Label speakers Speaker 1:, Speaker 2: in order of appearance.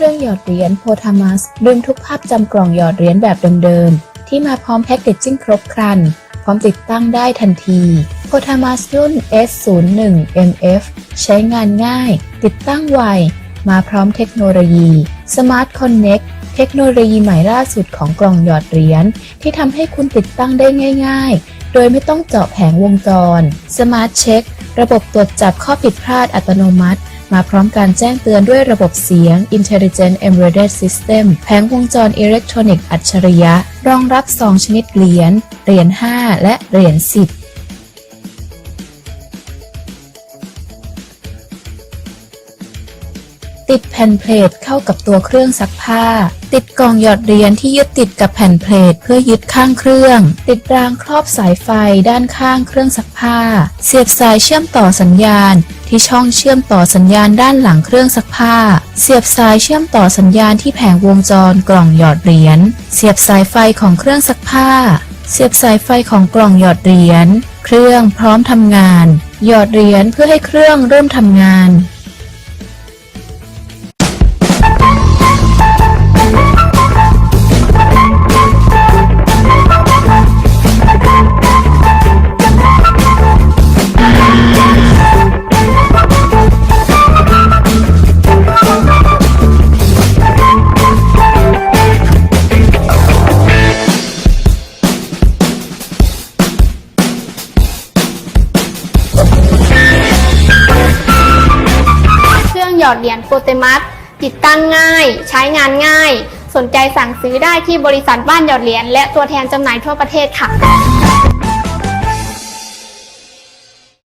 Speaker 1: รื่องหยอดเหรียญโพธามัสดึงทุกภาพจำกล่องหยอดเหรียญแบบเดิมๆ ที่มาพร้อมแพ็กเกจจิ้งครบครัน พร้อมติดตั้งได้ทันทีโพธามัสรุ่น S01MF ใช้งานง่าย ติดตั้งไว มาพร้อมเทคโนโลยี Smart Connect เทคโนโลยีใหม่ล่าสุดของกล่องหยอดเหรียญที่ทำให้คุณติดตั้งได้ง่าย ๆ โดยไม่ต้องเจาะแผงวงจร Smart Check ระบบตรวจจับข้อผิดพลาดอัตโนมัติ มาพร้อมการแจ้งเตือนด้วยระบบเสียง Intelligent Embedded System แผงวงจรอิเล็กทรอนิกส์อัจฉริยะ รองรับ 2 ชนิดเหรียญ เหรียญ 5 และเหรียญ 10ติดแผ่นเพลทเข้ากับตัวเครื่องซักผ้า ติดกล่องหยอดเหรียญที่ยึดติดกับแผ่นเพลทเพื่อยึดข้างเครื่อง ติดรางครอบสายไฟด้านข้างเครื่องซักผ้า เสียบสายเชื่อมต่อสัญญาณ ที่ช่องเชื่อมต่อสัญญาณด้านหลังเครื่องซักผ้า เสียบสายเชื่อมต่อสัญญาณที่แผงวงจรกล่องหยอดเหรียญ เสียบสายไฟของเครื่องซักผ้า เสียบสายไฟของกล่องหยอดเหรียญ เครื่องพร้อมทำงาน หยอดเหรียญเพื่อให้เครื่องเริ่มทำงาน
Speaker 2: หยอดเหรียญโปเตมัสติดตั้งง่าย ใช้งานง่าย สนใจสั่งซื้อได้ที่บริษัทบ้านหยอดเหรียญและตัวแทนจำหน่ายทั่วประเทศค่ะ